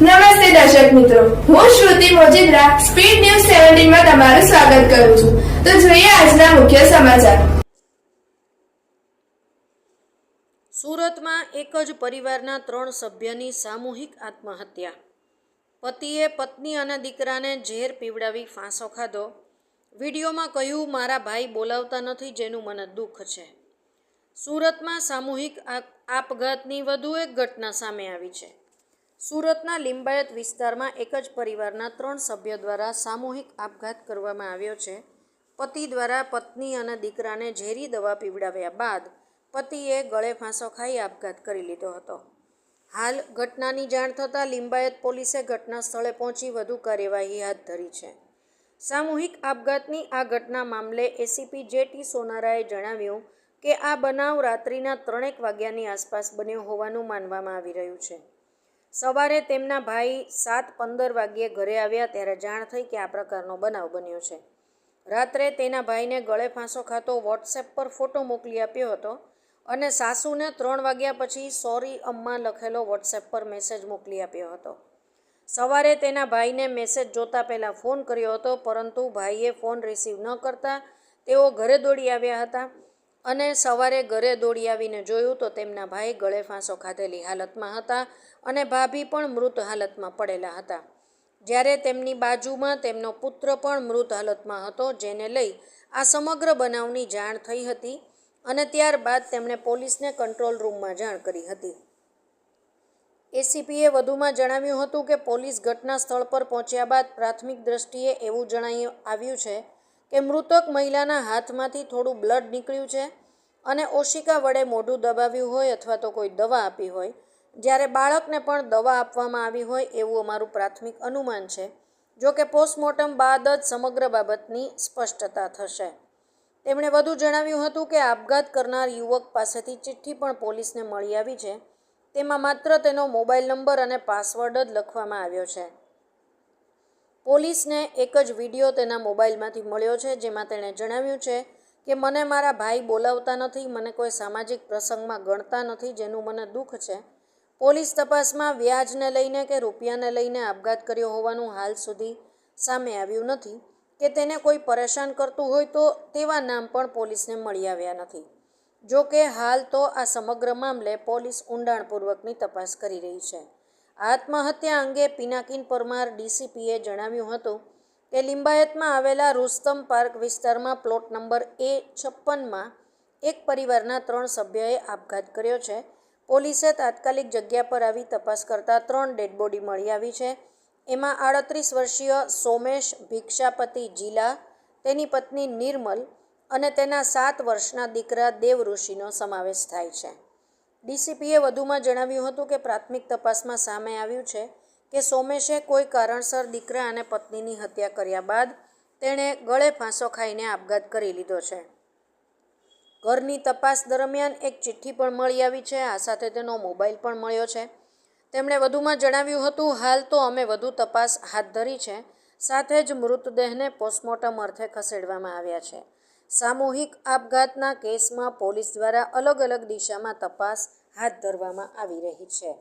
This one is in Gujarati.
નમસ્તે દર્શક મિત્રો. હું શ્રુતિ મોજીદ્રા, સ્પીડ ન્યૂઝ સેવન્ટીનમાં તમારું સ્વાગત કરું છું. તો જોઈએ આજના મુખ્ય સમાચાર. સુરતમાં એક જ પરિવારના ત્રણ સભ્યની સામૂહિક આત્મહત્યા. પતિએ પત્ની અને દીકરાને ઝેર પીવડાવી ફાંસો ખાધો. વિડીયોમાં કહ્યું, મારા ભાઈ બોલાવતા નથી, જેનું મને દુઃખ છે. સુરતમાં સામૂહિક આપઘાતની વધુ એક ઘટના સામે આવી છે. સુરતના લિંબાયત વિસ્તારમાં એક જ પરિવારના ત્રણ સભ્યો દ્વારા સામૂહિક આપઘાત કરવામાં આવ્યો છે. પતિ દ્વારા પત્ની અને દીકરાને ઝેરી દવા પીવડાવ્યા બાદ પતિએ ગળે ફાંસો ખાઈ આપઘાત કરી લીધો હતો. હાલ ઘટનાની જાણ થતાં લિંબાયત પોલીસે ઘટના સ્થળે પહોંચી વધુ કાર્યવાહી હાથ ધરી છે. સામૂહિક આપઘાતની આ ઘટના મામલે એસીપી જે ટી સોનારાએ જણાવ્યું કે આ બનાવ રાત્રિના ત્રણેક વાગ્યાની આસપાસ બન્યો હોવાનું માનવામાં આવી રહ્યું છે. સવારે તેમના ભાઈ સાત પંદર વાગ્યે ઘરે આવ્યા ત્યારે જાણ થઈ કે આ પ્રકારનો બનાવ બન્યો છે. રાત્રે તેના ભાઈને ગળે ફાંસો ખાતો વોટ્સએપ પર ફોટો મોકલી આપ્યો હતો અને સાસુને ત્રણ વાગ્યા પછી સોરી અમ્મા લખેલો વોટ્સએપ પર મેસેજ મોકલી આપ્યો હતો. સવારે તેના ભાઈને મેસેજ જોતા પહેલાં ફોન કર્યો હતો, પરંતુ ભાઈએ ફોન રિસીવ ન કરતા તેઓ ઘરે દોડી આવ્યા હતા. અને સવારે ઘરે દોડી આવીને જોયું તો તેમના ભાઈ ગળે ફાંસો ખાધેલી હાલતમાં હતા અને ભાભી પણ મૃત હાલતમાં પડેલા હતા. જ્યારે તેમની બાજુમાં તેમનો પુત્ર પણ મૃત હાલતમાં હતો, જેને લઈ આ સમગ્ર બનાવની જાણ થઈ હતી અને ત્યારબાદ તેમણે પોલીસને કંટ્રોલ રૂમમાં જાણ કરી હતી. એસીપીએ વધુમાં જણાવ્યું હતું કે પોલીસ ઘટના સ્થળ પર પહોંચ્યા બાદ પ્રાથમિક દ્રષ્ટિએ એવું જણાઈ આવ્યું છે કે મૃતક મહિલાના હાથમાંથી થોડું બ્લડ નીકળ્યું છે અને ઓશિકા વડે મોઢું દબાવ્યું હોય અથવા તો કોઈ દવા આપી હોય, જ્યારે બાળકને પણ દવા આપવામાં આવી હોય એવું અમારું પ્રાથમિક અનુમાન છે, જો કે પોસ્ટમોર્ટમ બાદ જ સમગ્ર બાબતની સ્પષ્ટતા થશે. તેમણે વધુ જણાવ્યું હતું કે આપઘાત કરનાર યુવક પાસેથી ચિઠ્ઠી પણ પોલીસને મળી આવી છે. તેમાં માત્ર તેનો મોબાઈલ નંબર અને પાસવર્ડ જ લખવામાં આવ્યો છે. પોલીસને એક જ વીડિયો તેના મોબાઈલમાંથી મળ્યો છે, જેમાં તેણે જણાવ્યું છે કે, મને મારા ભાઈ બોલાવતા નથી, મને કોઈ સામાજિક પ્રસંગમાં ગણતા નથી, જેનું મને દુઃખ છે. પોલીસ તપાસમાં વ્યાજને લઈને કે રૂપિયાને લઈને આપઘાત કર્યો હોવાનું હાલ સુધી સામે આવ્યું નથી. કે તેને કોઈ પરેશાન કરતું હોય તો તેવા નામ પણ પોલીસને મળી આવ્યા નથી. જો કે, હાલ તો આ સમગ્ર મામલે પોલીસ ઊંડાણપૂર્વકની તપાસ કરી રહી છે. આત્મહત્યા અંગે પિનાકીન પરમાર ડીસીપીએ જણાવ્યું હતું કે લિંબાયતમાં આવેલા રુસ્તમ પાર્ક વિસ્તારમાં પ્લોટ નંબર એ છપ્પનમાં એક પરિવારના ત્રણ સભ્યએ આપઘાત કર્યો છે. પોલીસે તાત્કાલિક જગ્યા પર આવી તપાસ કરતા ત્રણ ડેડ બોડી મળી આવી છે. એમાં આડત્રીસ વર્ષીય સોમેશ ભિક્ષાપતિ જીલા, તેની પત્ની નિર્મલ અને તેના સાત વર્ષના દીકરા દેવ ઋષિનો સમાવેશ થાય છે. ડીસીપીએ વધુમાં જણાવ્યું હતું કે પ્રાથમિક તપાસમાં સામે આવ્યું છે કે સોમેશે કોઈ કારણસર દીકરા અને પત્નીની હત્યા કર્યા બાદ તેણે ગળે ફાંસો ખાઈને આપઘાત કરી લીધો છે. ઘરની તપાસ દરમિયાન એક ચિઠ્ઠી પણ મળી આવી છે. આ સાથે તેનો મોબાઈલ પણ મળ્યો છે. તેમણે વધુમાં જણાવ્યું હતું, હાલ તો અમે વધુ તપાસ હાથ ધરી છે. સાથે જ મૃતદેહને પોસ્ટમોર્ટમ અર્થે ખસેડવામાં આવ્યા છે. સામૂહિક આપઘાતના કેસમાં પોલીસ દ્વારા અલગ અલગ દિશામાં તપાસ હાથ ધરવામાં આવી રહી છે.